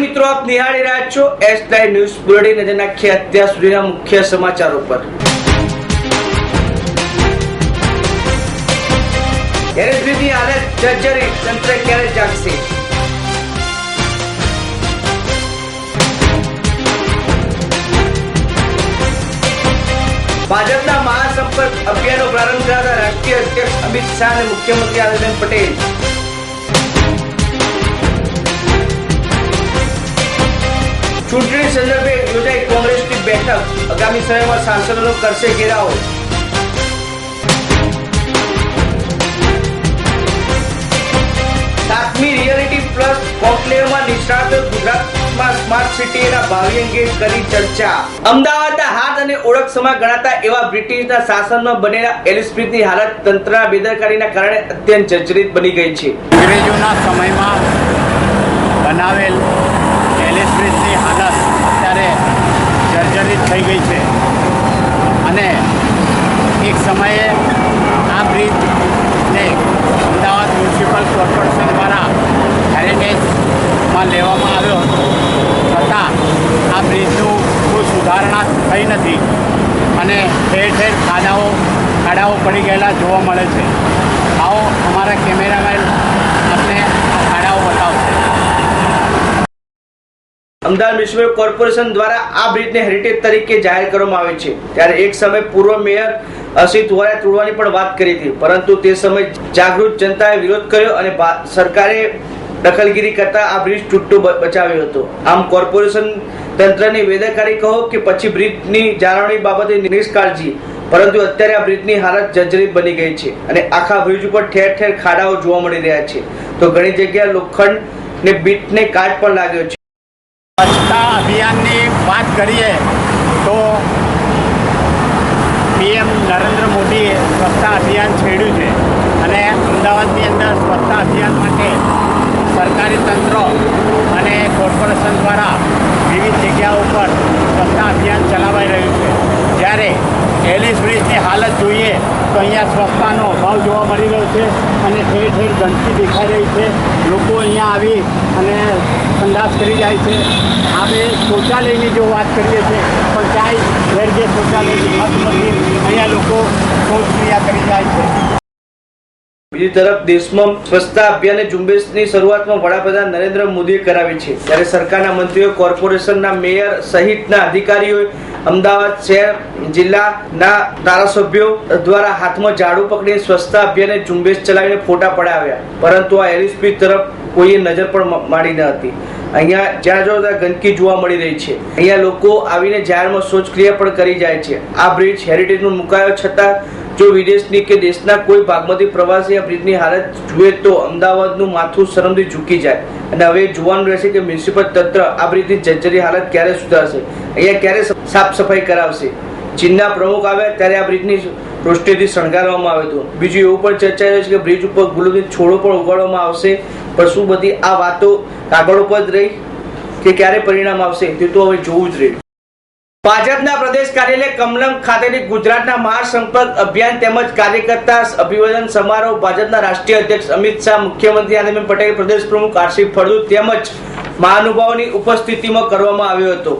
મિત્રો, આપ નિહાળી રહ્યા છો એસ લાઈવ ન્યૂઝ બુલેટિન. નજર નાખીએ અત્યાર સુધીના મુખ્ય સમાચારો પર. એલએસબીની હાલત જર્જરી તંત્ર ક્યારે જાગશે? ભાજપના મહાસંપર્ક અભિયાનનો પ્રારંભ કરાતા રાષ્ટ્રીય અધ્યક્ષ અમિત શાહ અને મુખ્યમંત્રી આનંદબેન પટેલ ચૂંટણી સંદર્ભે યોજાઈ કોંગ્રેસની બેઠક. આગામી સમયમાં સાંસદોનો કરશે ઘેરાવો. સાતમી રિયાલિટી પ્લસ કોન્ક્લેવમાં નિષ્ણાત ગુજરાતમાં સ્માર્ટ સિટીના ભાવિ અંગે કરી ચર્ચા. અમદાવાદના હાથ અને ઓળખ સમા ગણાતા એવા બ્રિટિશના શાસનમાં બનેલા એલિસ હાલત તંત્રના બેદરકારીના કારણે અત્યંત જર્જરિત બની ગઈ છે. અંગ્રેજોના સમયમાં બનાવેલ એલિસ બ્રિજની હાલત અત્યારે જર્જરિત થઈ ગઈ છે. અને એક સમયે આ બ્રિજને અમદાવાદ મ્યુનિસિપલ કોર્પોરેશન દ્વારા હેરિટેજમાં લેવામાં આવ્યો હતો. છતાં આ બ્રિજનું કોઈ સુધારણા થઈ નથી અને ઠેર ઠેર ખાડાઓ ખાડાઓ પડી ગયેલા જોવા મળે છે. આવો અમારા કેમેરામેન આપને આ ખાડાઓ બતાવશે અમદાવાદ મ્યુનિસિપલ કોર્પોરેશન દ્વારા આ બ્રિજને હેરિટેજ તરીકે જાહેર કરવામાં આવે છે. ત્યારે એક સમય પૂર્વ મેયર અસિત વોરાએ તોડવાની પણ વાત કરી હતી. પરંતુ તે સમય જાગૃત જનતાએ વિરોધ કર્યો અને સરકારે દખલગીરી કરતા આ બ્રિજ તૂટતો બચાવ્યો હતો. આમ કોર્પોરેશન તંત્રની બેદરકારી કહો કે પછી બ્રિજની જાળવણી બાબતે નિષ્કાળજી. પરંતુ અત્યારે આ બ્રિજની હાલત જર્જરિત બની ગઈ છે અને આખા બ્રિજ ઉપર ઠેર ઠેર ખાડાઓ જોવા મળી રહ્યા છે. તો ઘણી જગ્યાએ લોખંડ ને બીટને કાટ પણ લાગ્યો છે. અભિયાનની વાત કરીએ તો પીએમ નરેન્દ્ર મોદીએ સ્વચ્છતા અભિયાન છેડ્યું છે. અને અમદાવાદની અંદર સ્વચ્છતા અભિયાન માટે સરકારી તંત્ર અને કોર્પોરેશન દ્વારા વિવિધ જગ્યાઓ પર સ્વચ્છતા અભિયાન ચલાવાઈ રહ્યું છે. જ્યારે એલિસ બ્રિજની હાલત જોઈએ તો અહીંયા સ્વચ્છતાનો અભાવ જોવા મળી રહ્યો છે અને ઠેર ઠેર ગંદકી દેખાઈ રહી છે. લોકો અહીંયા આવી અને સંડાસ કરી જાય છે. આપણે શૌચાલયની જો વાત કરીએ છીએ ક્યાંય ઘેર જે શૌચાલયની મત નથી અહીંયા લોકો શૌચક્રિયા કરી જાય છે. બીજી તરફ દેશમાં સ્વચ્છતા અભિયાન ઝુંબેશની શરૂઆતમાં વડાપ્રધાન નરેન્દ્ર મોદીએ કરાવી છે. ત્યારે સરકારના મંત્રીઓ, કોર્પોરેશનના મેયર સહિતના અધિકારીઓએ અમદાવાદ શહેર જિલ્લાના ધારાસભ્યો દ્વારા હાથમાં ઝાડુ પકડીને સ્વચ્છતા અભિયાન ઝુંબેશ ચલાવીને ફોટા પડાવ્યા. પરંતુ આ એલએસપી તરફ કોઈએ નજર પણ મ- ન હતી. અહીંયા જ્યાં જો ગંદકી જોવા મળી રહી છે. અહીંયા લોકો આવીને જાહેરમાં શૌચક્રિયા પણ કરી જાય છે. આ બ્રિજ હેરિટેજમાં મુકાયો છતાં જો વિદેશની કે દેશના કોઈ ભાગમાંથી પ્રવાસી આ બ્રિજની હાલત જુએ તો અમદાવાદનું માથું શરમથી ઝૂકી જાય. અને હવે જોવાનું રહેશે કે મ્યુનિસિપલ તંત્ર આ બ્રિજની જર્જરી હાલત ક્યારે સુધારશે. અહીંયા ક્યારે સાફ સફાઈ કરાવશે. ચીનના પ્રમુખ આવ્યા ત્યારે આ બ્રિજની રોસ્ટેથી શણગારવામાં આવ્યું હતું બીજું એવું પણ ચર્ચાયું છે કે બ્રિજ ઉપર ગુલાબી છોડો પણ ઉગાડવામાં આવશે. પણ શું બધી આ વાતો કાગળ ઉપર જ રહી કે ક્યારે પરિણામ આવશે તે તો હવે જોવું જ રહ્યું. ભાજપના પ્રદેશ કાર્યાલય કમલમ ખાતેની ગુજરાતના મહાસંપર્ક અભિયાન તેમજ કાર્યકર્તા અભિવાદન સમારોહ ભાજપના રાષ્ટ્રીય અધ્યક્ષ અમિત શાહ, મુખ્યમંત્રી આનંદબેન પટેલ, પ્રદેશ પ્રમુખ આરસી ફળદુ તેમજ મહાનુભાવોની ઉપસ્થિતિમાં કરવામાં આવ્યો હતો.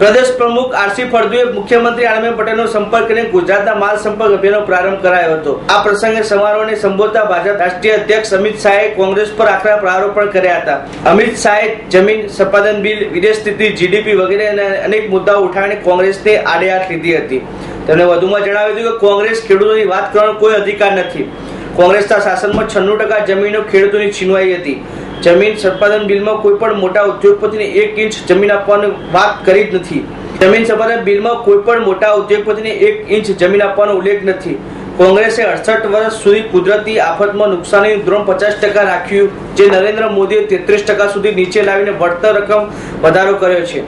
પ્રદેશ પ્રમુખ આરસી ફળદુએ મુખ્યમંત્રી આનંદ પટેલનો સંપર્ક કરીને ગુજરાતના માલ સંપર્ક અભિયાનનો પ્રારંભ કરાયો હતો. આ પ્રસંગે સમારોહને સંબોધતા ભાજપ રાષ્ટ્રીય અધ્યક્ષ અમિત શાહે કોંગ્રેસ પર આકરા પ્રહારો પણ કર્યા હતા. અમિત શાહે જમીન સંપાદન બિલ, વિદેશ સ્થિતિ જીડીપી વગેરે અને અનેક મુદ્દાઓ ઉઠાવીને કોંગ્રેસને આડેહાથ લીધી હતી. તેમણે વધુમાં જણાવ્યું હતું કે કોંગ્રેસ ખેડૂતોની વાત કરવાનો કોઈ અધિકાર નથી. કોંગ્રેસના શાસનમાં છન્નું ટકા જમીનો ખેડૂતોની છીનવાઈ હતી. જમીન સંપાદન બિલમાં કોઈ પણ મોટા ઉદ્યોગપતિને એક ઇંચ જમીન આપવાની વાત કરી જ નથી. જમીન સંપાદન બિલમાં કોઈ પણ મોટા ઉદ્યોગપતિને એક ઇંચ જમીન આપવાનો ઉલ્લેખ નથી. કોંગ્રેસે અડસઠ વર્ષ સુધી કુદરતી આફતમાં નુકસાનીનું ધોરણ પચાસ ટકા રાખ્યું, જે નરેન્દ્ર મોદીએ તેત્રીસ ટકા સુધી નીચે લાવીને વળતર રકમ વધારો કર્યો છે.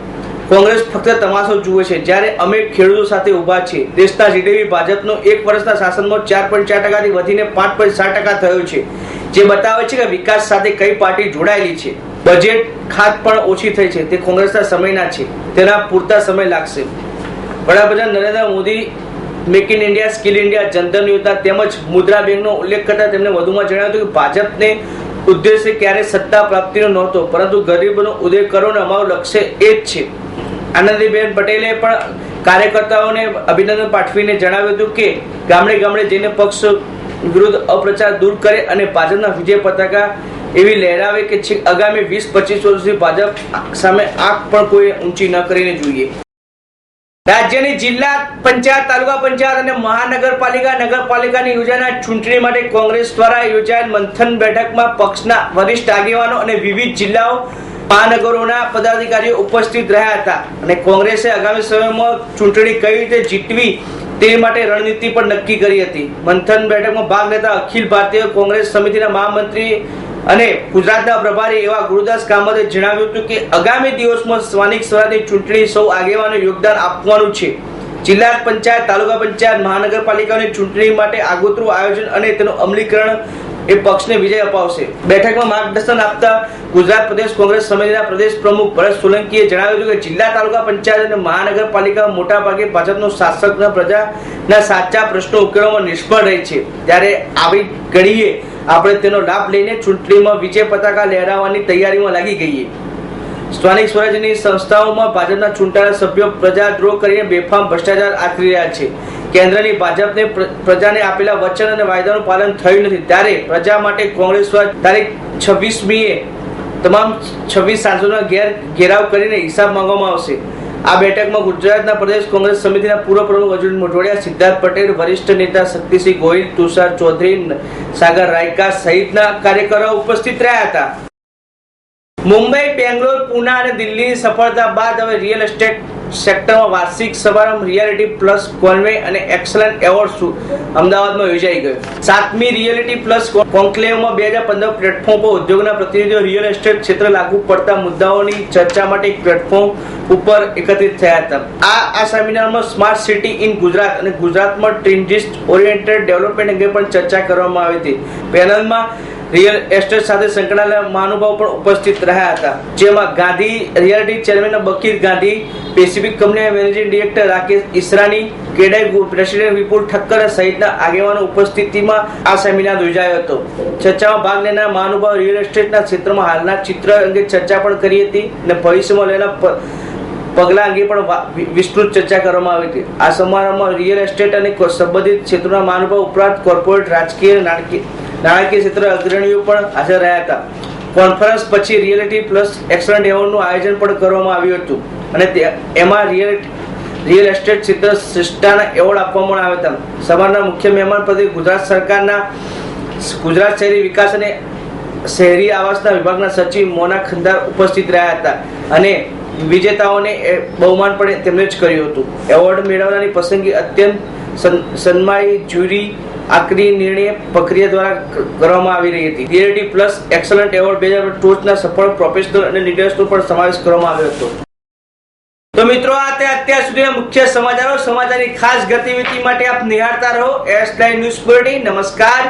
કોંગ્રેસ ફક્ત તમાશો જુએ છે. જ્યારે અમે ખેડૂતો સાથે ઊભા છીએ, દેશના જીડીપી ભાજપનો એક વર્ષના શાસનમાં ચાર પોઈન્ટ ચાર ટકાથી વધીને પાંચ પોઈન્ટ સાત ટકા થયો છે. જે બતાવે છે કે વિકાસ સાથે કઈ પાર્ટી જોડાયેલી છે. બજેટ ખાત પણ ઓછી થઈ છે. તે કોંગ્રેસના સમયના છે. તેના પૂરતા સમય લાગશે. વડાપ્રધાન Narendra Modi make in India skill India Jan Dhan યોજના તેમજ મુદ્રા બેંકનો ઉલ્લેખ કરતા તેમણે વધુમાં જણાવ્યું હતું કે ભાજપને ઉદ્દેશ્ય ક્યારે સત્તા પ્રાપ્તિનો નહોતો. પરંતુ ગરીબોનો ઉદય કરવાનો અમારું લક્ષ્ય એ જ છે. આનંદીબેન પટેલે પણ કાર્યકર્તાઓને અભિનંદન પાઠવીને જણાવ્યું હતું કે ગામડે ગામડે જઈને પક્ષ વિરુદ્ધ અપ્રચાર દૂર કરે અને ભાજપના વિજય પતાકા એવી લહેરાવે કે છેક આગામી વીસ, પચીસ વર્ષથી ભાજપ સામે આંખ પણ કોઈ ઊંચી ન કરીને જોઈએ. રાજ્યની જિલ્લા પંચાયત, તાલુકા પંચાયત અને મહાનગરપાલિકા, નગરપાલિકાની યોજાનાર ચૂંટણી માટે કોંગ્રેસ દ્વારા યોજાયેલ મંથન બેઠકમાં પક્ષના વરિષ્ઠ આગેવાનો અને વિવિધ જિલ્લાઓ, મહાનગરોના પદાધિકારીઓ ઉપસ્થિત રહ્યા હતા. અને કોંગ્રેસે આગામી સમયમાં ચૂંટણી કઈ રીતે જીતવી તે માટે રણનીતિ પણ નક્કી કરી હતી. મંથન બેઠકમાં ભાગ લેતા અખિલ ભારતીય કોંગ્રેસ સમિતિના મહામંત્રી અને ગુજરાતના પ્રભારી એવા ગુરુદાસ કામતે જણાવ્યું હતું કે આગામી દિવસમાં સ્થાનિક સ્વરાજની ચૂંટણી સૌ આગેવાનો યોગદાન આપવાનું છે. જિલ્લા પંચાયત, તાલુકા પંચાયત મહાનગરપાલિકાની ચૂંટણી માટે આગોતરું આયોજન અને તેનું અમલીકરણ એ પક્ષને વિજય અપાવશે. બેઠકમાં માર્ગદર્શન આપતા ગુજરાત પ્રદેશ કોંગ્રેસ સમિતિના પ્રદેશ પ્રમુખ ભરત સોલંકીએ જણાવ્યું કે જિલ્લા તાલુકા પંચાયત અને મહાનગરપાલિકા મોટા ભાગે ભાજપનો શાસક પ્રજાના સાચા પ્રશ્નો ઉકેલવામાં નિષ્ફળ રહી છે. ત્યારે આવી ઘડીએ આપણે તેનો લાભ લઈને ચૂંટણીમાં વિજય પતાકા લહેરાવવાની તૈયારીમાં લાગી ગઈએ. સ્થાનિક સ્વરાજ્યની સંસ્થાઓમાં ભાજપના ચૂંટાયેલા સભ્યો પ્રજાદ્રોહ કરીને બેફામ ભ્રષ્ટાચાર આચરી રહ્યા છે. કેન્દ્રની ભાજપને પ્ર- પ્રજાને આપેલા વચન અને વાયદાનું પાલન થયું નથી. ત્યારે પ્રજા માટે કોંગ્રેસ તારીખ છવ્વીસમીએ તમામ છવ્વીસ સાંસદોના ઘેર, ઘેરાવ કરીને હિસાબ માંગવામાં આવશે. આ બેઠકમાં ગુજરાતના પ્રદેશ કોંગ્રેસ સમિતિના પૂર્વ પ્રમુખ અર્જુન મોઢવાડિયા, સિદ્ધાર્થ પટેલ, વરિષ્ઠ નેતા શક્તિસિંહ ગોહિલ, તુષાર ચૌધરી સાગર રાયકા સહિતના કાર્યકરો ઉપસ્થિત રહ્યા હતા. મુંબઈ, બેંગ્લોર, પુના અને દિલ્હીની સફળતા બાદ હવે રિયલ એસ્ટેટ સેક્ટરમાં વાર્ષિક સમારંભ રિયાલિટી પ્લસ કોન્વે અને એક્સલન્ટ શું અમદાવાદમાં યોજાઈ ગયો. સાતમી રિયાલિટી પ્લસ કોન્ક્લેવમાં બે હજાર પંદર પ્લેટફોર્મ પર ઉદ્યોગના પ્રતિનિધિઓ રિયલ એસ્ટેટ ક્ષેત્ર લાગુ પડતા મુદ્દાઓની ચર્ચા માટે પ્લેટફોર્મ ઉપર એકત્રિત થયા હતા. આ આ સેમિનારમાં સ્માર્ટ સિટી ઇન ગુજરાત અને ગુજરાતમાં ટ્રીન્જિસ્ટ ઓરિએન્ટેડ ડેવલપમેન્ટ અંગે પણ ચર્ચા કરવામાં આવી હતી. પેનલમાં રિયલ એસ્ટેટ સાથે સંકળાયેલા મહાનુભાવ પણ ઉપસ્થિત રહ્યા હતા, જેમાં Gandhi, reality chairman Bakir Gandhi pacific કંપનીના મેનેજિંગ ડિરેક્ટર રાકેશ ઈસરાની કેડાઈ પ્રેસિડેન્ટ વિપુલ ઠક્કર સહિતના આગેવાનો ઉપસ્થિતિમાં આ સેમિનાર યોજાયો હતો. ચર્ચામાં ભાગ લેનાર મહાનુભાવ રિયલ એસ્ટેટના ક્ષેત્રમાં હાલના ચિત્ર અંગે ચર્ચા પણ કરી હતી અને ભવિષ્યમાં લેના પગલા અંગે પણ વિસ્તૃત ચર્ચા કરવામાં આવી હતી. આ સમારંભમાં રિયલ એસ્ટેટ અને સંબંધિત ક્ષેત્રોના મહાનુભાવ ઉપરાંત કોર્પોરેટ, રાજકીય નાણાકીય નાણાકીય ક્ષેત્ર અગ્રણીઓ પણ હાજર રહ્યા હતા. કોન્ફરન્સ પછી રિયલિટી પ્લસ એક્સલન્ટ એવોર્ડનું આયોજન પણ કરવામાં આવ્યું હતું. અને એમાં રિયલ રિયલ એસ્ટેટ ક્ષેત્ર શ્રેષ્ઠાના એવોર્ડ આપવામાં આવ્યા હતા. સમારના મુખ્ય મહેમાન પદે ગુજરાત સરકારના ગુજરાત શહેરી વિકાસ અને શહેરી આવાસના વિભાગના સચિવ મોના ખંદાર ઉપસ્થિત રહ્યા હતા. અને વિજેતાઓને બહુમાન પણ તેમણે જ કર્યું હતું. એવોર્ડ મેળવનારની પસંદગી અત્યંત સન- સન્માયી જ્યુરી આકરી નિર્ણય પ્રક્રિયા દ્વારા કરવામાં આવી રહી હતી. બીએડી પ્લસ એક્સલન્ટ એવોર્ડ બે હજાર ટોચના સફળ પ્રોફેશનલ અને લીડર્સનો પણ સમાવેશ કરવામાં આવ્યો હતો. તો મિત્રો, આ તે અત્યાર સુધીના મુખ્ય સમાચારો. સમાચારની ખાસ ગતિવિધિ માટે આપ નિહાળતા રહો. એસ ન્યૂઝ બુલેટિન નમસ્કાર.